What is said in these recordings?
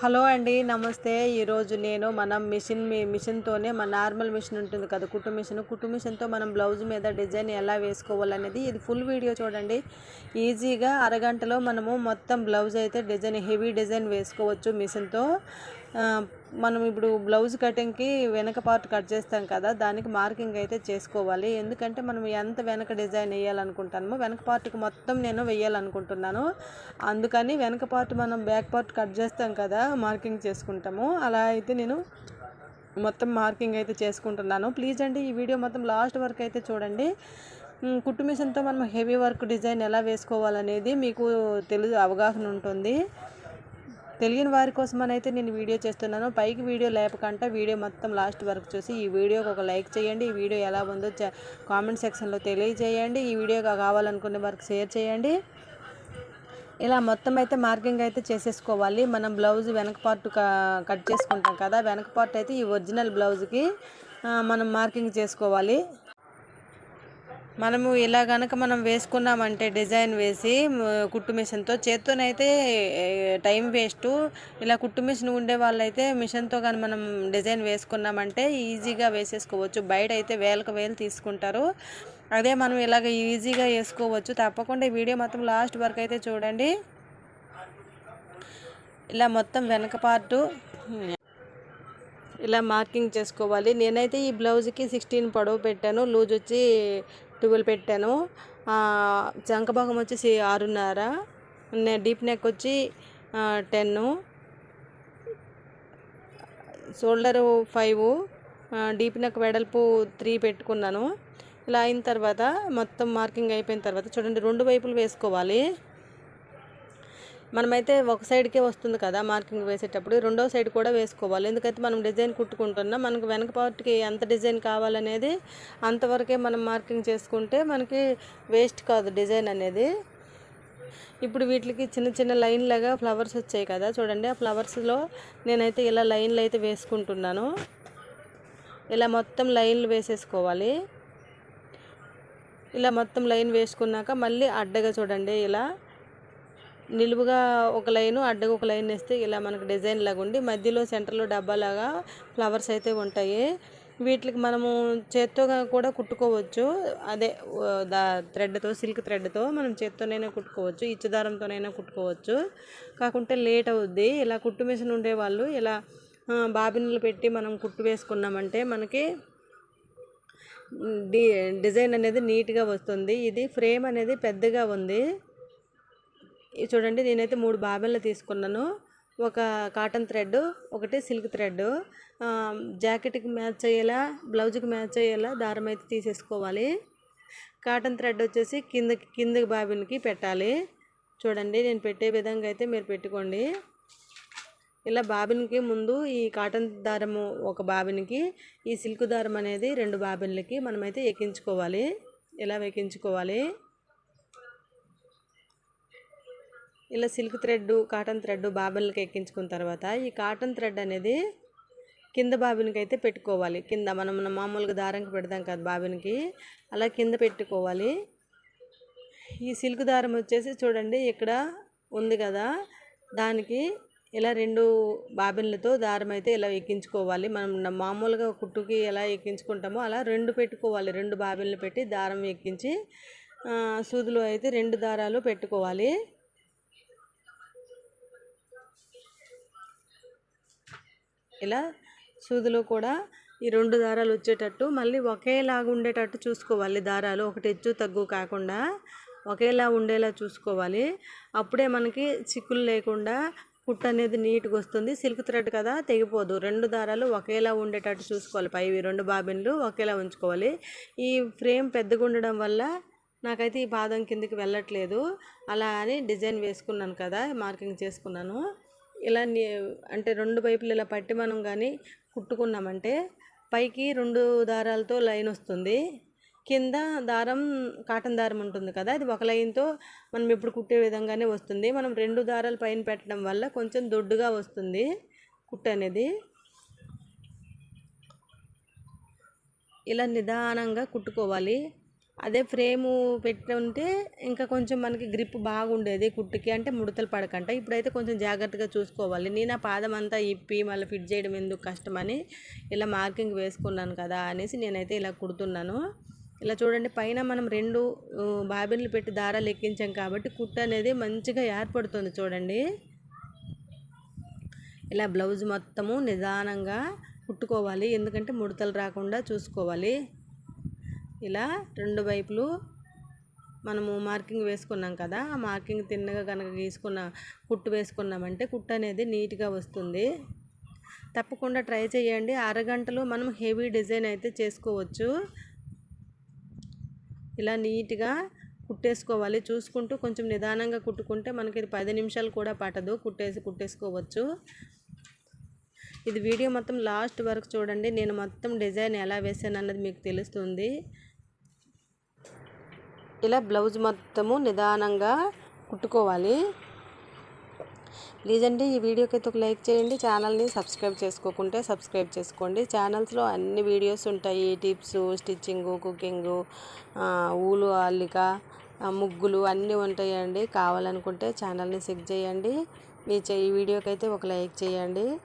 Hello అండి నమస్తే. ఈరోజు నేను మనం మిషన్ మీ మిషన్తోనే మన నార్మల్ మిషన్ ఉంటుంది కదా కుట్టు మిషన్. కుట్టు మిషన్తో మనం బ్లౌజ్ మీద డిజైన్ ఎలా వేసుకోవాలనేది ఇది ఫుల్ వీడియో చూడండి. ఈజీగా అరగంటలో మనము మొత్తం బ్లౌజ్ అయితే డిజైన్ హెవీ డిజైన్ వేసుకోవచ్చు మిషన్తో. మనం ఇప్పుడు బ్లౌజ్ కటింగ్కి వెనక పార్ట్ కట్ చేస్తాం కదా దానికి మార్కింగ్ అయితే చేసుకోవాలి. ఎందుకంటే మనం ఎంత వెనక డిజైన్ వేయాలనుకుంటామో వెనక పార్ట్కి మొత్తం నేను వేయాలనుకుంటున్నాను. అందుకని వెనక పార్ట్ మనం బ్యాక్ పార్ట్ కట్ చేస్తాం కదా మార్కింగ్ చేసుకుంటాము. అలా అయితే నేను మొత్తం మార్కింగ్ అయితే చేసుకుంటున్నాను. ప్లీజ్ అండి ఈ వీడియో మొత్తం లాస్ట్ వరకు అయితే చూడండి. ఉమ్, కుట్టు మిషన్తో మనం హెవీ వర్క్ డిజైన్ ఎలా వేసుకోవాలనేది మీకు తెలుసు అవగాహన ఉంటుంది. తెలియని వారి కోసం అయితే నేను వీడియో చేస్తున్నాను. పైకి వీడియో లేపకంట. వీడియో మొత్తం లాస్ట్ వరకు చూసి ఈ వీడియోకి ఒక లైక్ చేయండి. ఈ వీడియో ఎలా ఉందో చ- కామెంట్ సెక్షన్లో తెలియజేయండి. ఈ వీడియో కావాలనుకునే వారికి షేర్ చేయండి. ఇలా మొత్తం అయితే మార్కింగ్ అయితే చేసేసుకోవాలి. మనం బ్లౌజ్ వెనక పార్ట్ కట్ చేసుకుంటాం కదా. వెనక పార్ట్ అయితే ఈ ఒరిజినల్ బ్లౌజ్కి మనం మార్కింగ్ చేసుకోవాలి. మనము ఇలా కనుక మనం వేసుకున్నామంటే డిజైన్ వేసి కుట్టు మిషన్తో చేత్తోనైతే టైం వేస్ట్. ఇలా కుట్టు మిషన్ ఉండే వాళ్ళైతే మిషన్తో కానీ మనం డిజైన్ వేసుకున్నామంటే ఈజీగా వేసేసుకోవచ్చు. బయట అయితే వేలకు వేలు తీసుకుంటారు. అదే మనం ఇలాగ ఈజీగా వేసుకోవచ్చు. తప్పకుండా ఈ వీడియో మొత్తం లాస్ట్ వరకు అయితే చూడండి. ఇలా మొత్తం వెనక పార్టు ఇలా మార్కింగ్ చేసుకోవాలి. నేనైతే ఈ బ్లౌజ్కి సిక్స్టీన్ పొడవు పెట్టాను. లూజ్ వచ్చి ట్వెల్వ్ పెట్టాను. జంకభాగం భాగం వచ్చేసి ఆరున్నర. డీప్ నెక్ వచ్చి ten shoulder five deep neck వెడల్పు త్రీ పెట్టుకున్నాను. ఇలా అయిన తర్వాత మొత్తం మార్కింగ్ అయిపోయిన తర్వాత చూడండి రెండు వైపులు వేసుకోవాలి. మనమైతే ఒక సైడ్కే వస్తుంది కదా మార్కింగ్ వేసేటప్పుడు రెండో సైడ్ కూడా వేసుకోవాలి. ఎందుకైతే మనం డిజైన్ కుట్టుకుంటున్నాం మనకు వెనక పార్ట్కి ఎంత డిజైన్ కావాలనేది అంతవరకే మనం మార్కింగ్ చేసుకుంటే మనకి వేస్ట్ కాదు డిజైన్ అనేది. ఇప్పుడు వీటికి చిన్న చిన్న లైన్ లాగా ఫ్లవర్స్ వచ్చాయి కదా చూడండి. ఆ ఫ్లవర్స్లో నేనైతే ఇలా లైన్లు అయితే వేసుకుంటున్నాను. ఇలా మొత్తం లైన్లు వేసేసుకోవాలి. ఇలా మొత్తం లైన్ వేసుకున్నాక మళ్ళీ అడ్డగా చూడండి ఇలా. నిలువుగా ఒక లైను అడ్డగా ఒక లైన్ వేస్తే ఇలా మనకు డిజైన్ లాగా ఉండి మధ్యలో సెంటర్లో డబ్బాలాగా ఫ్లవర్స్ అయితే ఉంటాయి. వీటికి మనము చేత్తో కూడా కుట్టుకోవచ్చు. అదే దా థ్రెడ్తో సిల్క్ థ్రెడ్తో మనం చేత్తోనైనా కుట్టుకోవచ్చు ఇచ్చదారంతోనైనా కుట్టుకోవచ్చు. కాకుంటే లేట్ అవుద్ది. ఇలా కుట్టు మిషన్ ఉండేవాళ్ళు ఇలా బాబిన్లు పెట్టి మనం కుట్టు వేసుకున్నామంటే మనకి డి డిజైన్ అనేది నీట్గా వస్తుంది. ఇది ఫ్రేమ్ అనేది పెద్దగా ఉంది. చూడండి నేనైతే మూడు బాబెన్లు తీసుకున్నాను. ఒక కాటన్ థ్రెడ్ ఒకటి సిల్క్ థ్రెడ్. జాకెట్కి మ్యాచ్ అయ్యేలా బ్లౌజ్కి మ్యాచ్ అయ్యేలా దారం అయితే తీసేసుకోవాలి. కాటన్ థ్రెడ్ వచ్చేసి కింద కింద బాబిన్కి పెట్టాలి. చూడండి నేను పెట్టే విధంగా అయితే మీరు పెట్టుకోండి. ఇలా బాబిన్కి ముందు ఈ కాటన్ దారము ఒక బాబిన్కి ఈ సిల్క్ దారం అనేది రెండు బాబిన్లకి మనమైతే ఎక్కించుకోవాలి. ఇలా ఎక్కించుకోవాలి? ఇలా సిల్క్ థ్రెడ్ కాటన్ థ్రెడ్ బాబిన్లకు ఎక్కించుకున్న తర్వాత ఈ కాటన్ థ్రెడ్ అనేది కింద బాబిన్కి అయితే పెట్టుకోవాలి. కింద మనం మన మామూలుగా దారంకి పెడతాం కదా బాబిన్కి అలా కింద పెట్టుకోవాలి. ఈ సిల్క్ దారం వచ్చేసి చూడండి ఇక్కడ ఉంది కదా. దానికి ఇలా రెండు బాబిన్లతో దారం అయితే ఇలా ఎక్కించుకోవాలి. మనం మామూలుగా కుట్టుకి ఎలా ఎక్కించుకుంటామో అలా రెండు పెట్టుకోవాలి. రెండు బాబిన్లు పెట్టి దారం ఎక్కించి సూదులు అయితే రెండు దారాలు పెట్టుకోవాలి. ఇలా సూదులు కూడా ఈ రెండు దారాలు వచ్చేటట్టు మళ్ళీ ఒకేలాగా ఉండేటట్టు చూసుకోవాలి దారాలు. ఒకటి హెచ్చు తగ్గు కాకుండా ఒకేలా ఉండేలా చూసుకోవాలి. అప్పుడే మనకి చిక్కులు లేకుండా కుట్టు అనేది నీట్గా వస్తుంది. సిల్క్ థ్రెడ్ కదా తెగిపోదు. రెండు దారాలు ఒకేలా ఉండేటట్టు చూసుకోవాలి. పైవి రెండు బాబిన్లు ఒకేలా ఉంచుకోవాలి. ఈ ఫ్రేమ్ పెద్దగా ఉండడం వల్ల నాకైతే ఈ పాదం కిందికి వెళ్ళట్లేదు. అలా అని డిజైన్ వేసుకున్నాను కదా మార్కింగ్ చేసుకున్నాను. ఇలా అంటే రెండు వైపులు ఇలా పట్టి మనం కానీ కుట్టుకున్నామంటే పైకి రెండు దారాలతో లైన్ వస్తుంది. కింద దారం కాటన్ దారం ఉంటుంది కదా అది ఒక లైన్తో మనం ఇప్పుడు కుట్టే విధంగానే వస్తుంది. మనం రెండు దారాలు పైన పెట్టడం వల్ల కొంచెం దొడ్డుగా వస్తుంది కుట్టు అనేది. ఇలా నిదానంగా కుట్టుకోవాలి. అదే ఫ్రేము పెట్టి ఉంటే ఇంకా కొంచెం మనకి గ్రిప్ బాగుండేది కుట్టుకి అంటే ముడతలు పడకంట. ఇప్పుడైతే కొంచెం జాగ్రత్తగా చూసుకోవాలి. నేను ఆ పాదం అంతా ఇప్పి మళ్ళీ ఫిట్ చేయడం ఎందుకు కష్టమని ఇలా మార్కింగ్ వేసుకున్నాను కదా అనేసి నేనైతే ఇలా కుడుతున్నాను. ఇలా చూడండి పైన మనం రెండు బాబిన్లు పెట్టి దారాలు ఎక్కించాం కాబట్టి కుట్టు అనేది మంచిగా ఏర్పడుతుంది చూడండి. ఇలా బ్లౌజ్ మొత్తము నిదానంగా కుట్టుకోవాలి. ఎందుకంటే ముడతలు రాకుండా చూసుకోవాలి. ఇలా రెండు వైపులు మనము మార్కింగ్ వేసుకున్నాం కదా ఆ మార్కింగ్ తిన్నగా కనుక గీసుకున్న కుట్టు వేసుకున్నామంటే కుట్టు అనేది నీట్గా వస్తుంది. తప్పకుండా ట్రై చేయండి. అరగంటలో మనం హెవీ డిజైన్ అయితే చేసుకోవచ్చు. ఇలా నీట్గా కుట్టేసుకోవాలి. చూసుకుంటూ కొంచెం నిదానంగా కుట్టుకుంటే మనకి ఇది పది నిమిషాలు కూడా పట్టదు. కుట్టేసి కుట్టేసుకోవచ్చు. ఇది వీడియో మొత్తం లాస్ట్ వరకు చూడండి. నేను మొత్తం డిజైన్ ఎలా వేసాను అన్నది మీకు తెలుస్తుంది. ఇలా బ్లౌజ్ మొత్తము నిదానంగా కుట్టుకోవాలి. ప్లీజ్ అండి ఈ వీడియోకి అయితే ఒక లైక్ చేయండి. ఛానల్ని సబ్స్క్రైబ్ చేసుకోకుంటే సబ్స్క్రైబ్ చేసుకోండి. ఛానల్స్లో అన్ని వీడియోస్ ఉంటాయి. టిప్స్ స్టిచ్చింగు కుకింగు ఊలు అల్లిక ముగ్గులు అన్నీ ఉంటాయండి. కావాలనుకుంటే ఛానల్ని చెక్ చేయండి. మీ చే- ఈ వీడియోకి అయితే ఒక లైక్ చేయండి.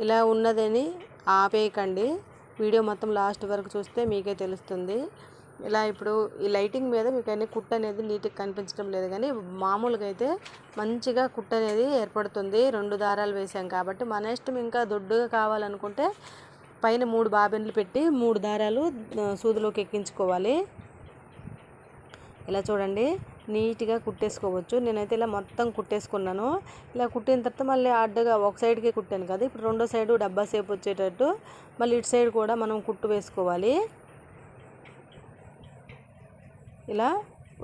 ఇలా ఉన్నదని ఆపేయకండి. వీడియో మొత్తం లాస్ట్ వరకు చూస్తే మీకే తెలుస్తుంది. ఇలా ఇప్పుడు ఈ లైటింగ్ మీద మీకు అన్ని కుట్ట అనేది నీట్గా కనిపించడం లేదు కానీ మామూలుగా అయితే మంచిగా కుట్ట అనేది ఏర్పడుతుంది. రెండు దారాలు వేసాం కాబట్టి మన ఇష్టం ఇంకా దొడ్డుగా కావాలనుకుంటే పైన మూడు బాబెన్లు పెట్టి మూడు దారాలు సూదిలోకి ఎక్కించుకోవాలి. ఇలా చూడండి నీట్గా కుట్టేసుకోవచ్చు. నేనైతే ఇలా మొత్తం కుట్టేసుకున్నాను. ఇలా కుట్టిన తర్వాత మళ్ళీ అడ్డగా ఒక సైడ్కి కుట్టాను కదా. ఇప్పుడు రెండో సైడు డబ్బా సేపు వచ్చేటట్టు మళ్ళీ ఇటు సైడ్ కూడా మనం కుట్టు వేసుకోవాలి. ఇలా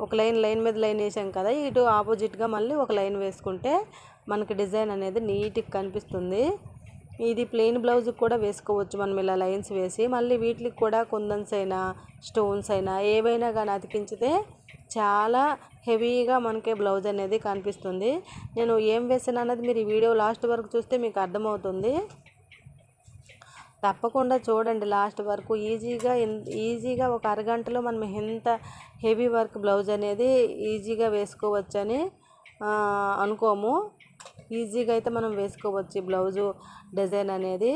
ఒక లైన్ లైన్ మీద లైన్ వేసాం కదా ఇటు ఆపోజిట్గా మళ్ళీ ఒక లైన్ వేసుకుంటే మనకి డిజైన్ అనేది నీట్గా కనిపిస్తుంది. ఇది ప్లెయిన్ బ్లౌజ్కి కూడా వేసుకోవచ్చు మనం ఇలా లైన్స్ వేసి. మళ్ళీ వీటికి కూడా కుందన్స్ అయినా స్టోన్స్ అయినా ఏవైనా కానీ అతికించితే చాలా హెవీగా మనకి బ్లౌజ్ అనేది కనిపిస్తుంది. నేను ఏం వేసాను అన్నది మీరు ఈ వీడియో లాస్ట్ వరకు చూస్తే మీకు అర్థమవుతుంది. తప్పకుండా చూడండి లాస్ట్ వరకు. ఈజీగా ఈజీగా ఒక అరగంటలో మనం ఎంత హెవీ వర్క్ బ్లౌజ్ అనేది ఈజీగా వేసుకోవచ్చని అనుకోము. ఈజీగా అయితే మనం వేసుకోవచ్చు ఈ బ్లౌజు డిజైన్ అనేది.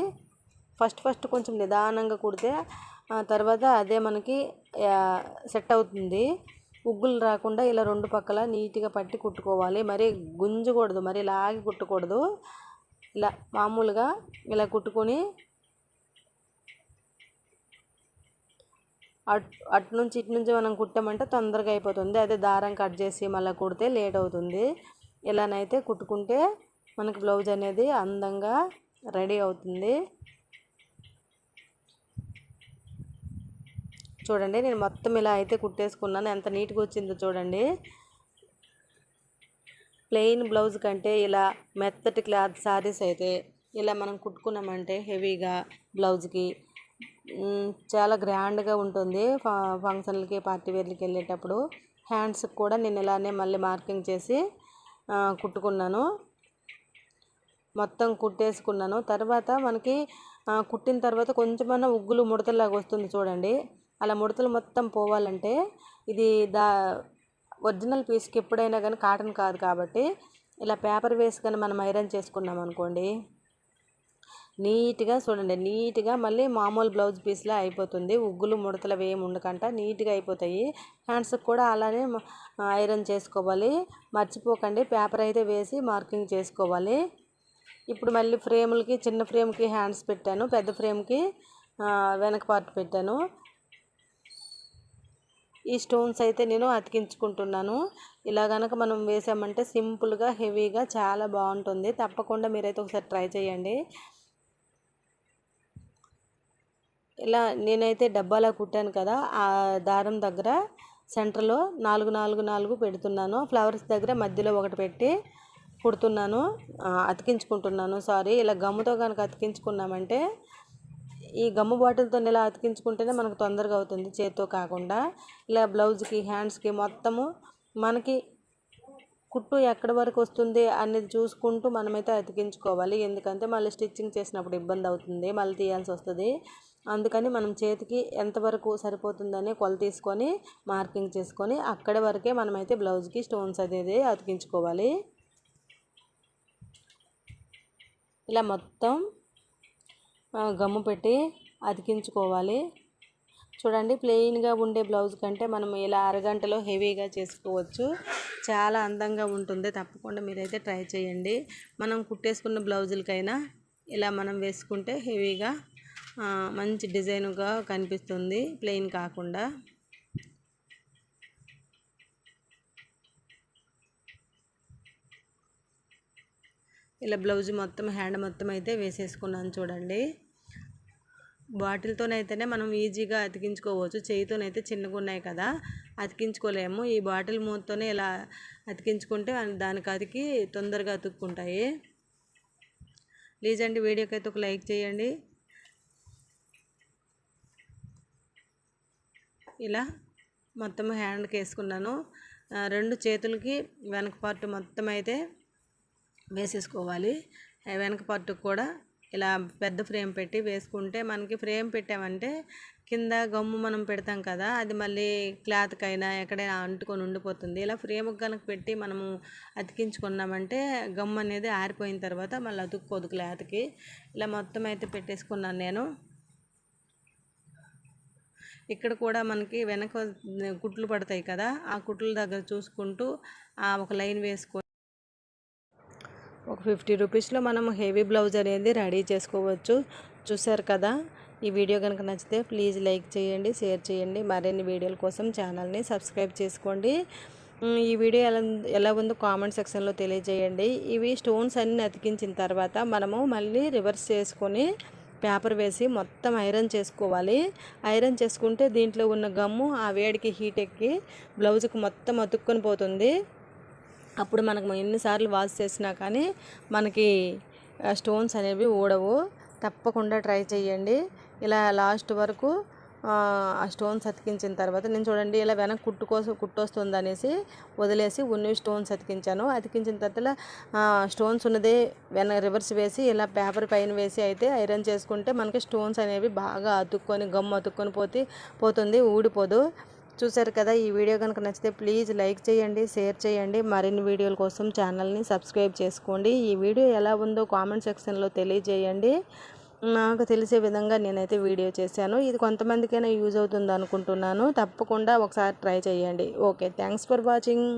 ఫస్ట్ ఫస్ట్ కొంచెం నిదానంగా కుడితే తర్వాత అదే మనకి సెట్ అవుతుంది. ఉగ్గులు రాకుండా ఇలా రెండు పక్కల నీట్గా పట్టి కుట్టుకోవాలి. మరి గుంజకూడదు మరి లాగి కుట్టకూడదు. ఇలా మామూలుగా ఇలా కుట్టుకొని అట్ అటు నుంచి ఇటు నుంచి మనం కుట్టామంటే తొందరగా అయిపోతుంది. అదే దారం కట్ చేసి మళ్ళీ కుడితే లేట్ అవుతుంది. ఇలానైతే కుట్టుకుంటే మనకు బ్లౌజ్ అనేది అందంగా రెడీ అవుతుంది. చూడండి నేను మొత్తం ఇలా అయితే కుట్టేసుకున్నాను. ఎంత నీట్గా వచ్చిందో చూడండి. ప్లెయిన్ బ్లౌజ్ కంటే ఇలా మెత్తటి క్లాత్ శారీస్ అయితే ఇలా మనం కుట్టుకున్నామంటే హెవీగా బ్లౌజ్కి చాలా గ్రాండ్గా ఉంటుంది. ఫ- ఫంక్షన్లకి పార్టీ వేర్లకి వెళ్ళేటప్పుడు హ్యాండ్స్కి కూడా నేను ఇలానే మళ్ళీ మార్కింగ్ చేసి కుట్టుకున్నాను. మొత్తం కుట్టేసుకున్నాను. తర్వాత మనకి కుట్టిన తర్వాత కొంచెమన్నా ఉగ్గులు ముడతలాగా వస్తుంది చూడండి. అలా ముడతలు మొత్తం పోవాలంటే ఇది దా ఒరిజినల్ పీస్కి ఎప్పుడైనా కానీ కాటన్ కాదు కాబట్టి ఇలా పేపర్ వేసి కానీ మనం ఐరన్ చేసుకున్నాం అనుకోండి నీట్గా చూడండి నీట్గా మళ్ళీ మామూలు బ్లౌజ్ పీస్లా అయిపోతుంది. ఉగ్గులు ముడతలు ఏమి ఉండకంట. నీట్గా అయిపోతాయి. హ్యాండ్స్కి కూడా అలానే ఐరన్ చేసుకోవాలి. మర్చిపోకండి. పేపర్ అయితే వేసి మార్కింగ్ చేసుకోవాలి. ఇప్పుడు మళ్ళీ ఫ్రేములకి చిన్న ఫ్రేమ్కి హ్యాండ్స్ పెట్టాను. పెద్ద ఫ్రేమ్కి వెనక పార్ట్ పెట్టాను. ఈ స్టోన్స్ అయితే నేను అతికించుకుంటున్నాను. ఇలా కనుక మనం వేసామంటే సింపుల్గా హెవీగా చాలా బాగుంటుంది. తప్పకుండా మీరైతే ఒకసారి ట్రై చేయండి. ఇలా నేనైతే డబ్బాలా కుట్టాను కదా ఆ దారం దగ్గర సెంటర్లో నాలుగు నాలుగు నాలుగు పెడుతున్నాను. ఫ్లవర్స్ దగ్గర మధ్యలో ఒకటి పెట్టి కుడుతున్నాను అతికించుకుంటున్నాను. సారీ ఇలా గమ్ముతో కనుక అతికించుకున్నామంటే ఈ గమ్ము బాటిల్తో ఇలా అతికించుకుంటేనే మనకు తొందరగా అవుతుంది చేత్తో కాకుండా. ఇలా బ్లౌజ్కి హ్యాండ్స్కి మొత్తము మనకి కుట్టు ఎక్కడి వరకు వస్తుంది అనేది చూసుకుంటూ మనమైతే అతికించుకోవాలి. ఎందుకంటే మళ్ళీ స్టిచ్చింగ్ చేసినప్పుడు ఇబ్బంది అవుతుంది మళ్ళీ తీయాల్సి వస్తుంది. అందుకని మనం చేతికి ఎంతవరకు సరిపోతుందని కొల తీసుకొని మార్కింగ్ చేసుకొని అక్కడి వరకే మనమైతే బ్లౌజ్కి స్టోన్స్ అనేది అతికించుకోవాలి. ఇలా మొత్తం గమ్ము పెట్టి అతికించుకోవాలి. చూడండి ప్లెయిన్గా ఉండే బ్లౌజ్ కంటే మనం ఇలా అరగంటలో హెవీగా చేసుకోవచ్చు. చాలా అందంగా ఉంటుంది. తప్పకుండా మీరైతే ట్రై చేయండి. మనం కుట్టేసుకున్న బ్లౌజులకైనా ఇలా మనం వేసుకుంటే హెవీగా మంచి డిజైన్గా కనిపిస్తుంది ప్లెయిన్ కాకుండా. ఇలా బ్లౌజ్ మొత్తం హ్యాండ్ మొత్తం అయితే వేసేసుకున్నాను చూడండి. బాటిల్తోనైతేనే మనం ఈజీగా అతికించుకోవచ్చు. చేయితోనైతే చిన్నగా ఉన్నాయి కదా అతికించుకోలేము. ఈ బాటిల్ మూతతోనే ఇలా అతికించుకుంటే దానికి అతికి తొందరగా అతుక్కుంటాయి. ప్లీజ్ అండి వీడియోకి అయితే ఒక లైక్ చేయండి. ఇలా మొత్తం హ్యాండ్కి వేసుకున్నాను. రెండు చేతులకి వెనక పార్ట్ మొత్తం అయితే వేసేసుకోవాలి. వెనక పార్ట్ కూడా ఇలా పెద్ద ఫ్రేమ్ పెట్టి వేసుకుంటే మనకి ఫ్రేమ్ పెట్టామంటే కింద గమ్ము మనం పెడతాం కదా అది మళ్ళీ క్లాత్కైనా ఎక్కడైనా అంటుకొని ఉండిపోతుంది. ఇలా ఫ్రేమ్ కనుక పెట్టి మనము అతికించుకున్నామంటే గమ్ము అనేది ఆరిపోయిన తర్వాత మళ్ళీ అతుక్కోదు క్లాత్కి ఇలా మొత్తం అయితే పెట్టేసుకున్నాను నేను. ఇక్కడ కూడా మనకి వెనక కుట్లు పడతాయి కదా ఆ కుట్ల దగ్గర చూసుకుంటూ ఒక లైన్ వేసుకొని ఒక ఫిఫ్టీ రూపీస్లో మనం హెవీ బ్లౌజ్ అనేది రెడీ చేసుకోవచ్చు. చూసారు కదా ఈ వీడియో కనుక నచ్చితే ప్లీజ్ లైక్ చేయండి షేర్ చేయండి. మరిన్ని వీడియోల కోసం ఛానల్ని సబ్స్క్రైబ్ చేసుకోండి. ఈ వీడియో ఎలా ఎలా ఉందో కామెంట్ సెక్షన్లో తెలియజేయండి. ఇవి స్టోన్స్ అన్నీ అతికించిన తర్వాత మనము మళ్ళీ రివర్స్ చేసుకొని పేపర్ వేసి మొత్తం ఐరన్ చేసుకోవాలి. ఐరన్ చేసుకుంటే దీంట్లో ఉన్న గమ్ము ఆ వేడికి హీట్ ఎక్కి బ్లౌజ్కి మొత్తం అతుక్కొని పోతుంది. అప్పుడు మనకు ఎన్నిసార్లు వాష్ చేసినా కానీ మనకి స్టోన్స్ అనేవి ఊడవు. తప్పకుండా ట్రై చేయండి. ఇలా లాస్ట్ వరకు ఆ స్టోన్స్ అతికించిన తర్వాత నేను చూడండి ఇలా వెనక్కి కుట్టు కోసం కుట్టు అనేసి వదిలేసి ఉన్ని స్టోన్స్ అతికించాను అతికించిన తర్వాత స్టోన్స్ ఉన్నది వెన రివర్స్ వేసి ఇలా పేపర్ పైన వేసి అయితే ఐరన్ చేసుకుంటే మనకి స్టోన్స్ అనేవి బాగా అతుక్కొని గమ్ము అతుక్కొని పోతే పోతుంది ఊడిపోదు. చూసారు కదా ఈ వీడియో కనుక నచ్చితే ప్లీజ్ లైక్ చేయండి షేర్ చేయండి. మరిన్ని వీడియోల కోసం ఛానల్ని సబ్స్క్రైబ్ చేసుకోండి. ఈ వీడియో ఎలా ఉందో కామెంట్ సెక్షన్లో తెలియజేయండి. నాకు తెలిసే విధంగా నేనైతే వీడియో చేశాను. ఇది కొంతమందికైనా యూజ్ అవుతుంది అనుకుంటున్నాను. తప్పకుండా ఒకసారి ట్రై చేయండి. Okay thanks for watching.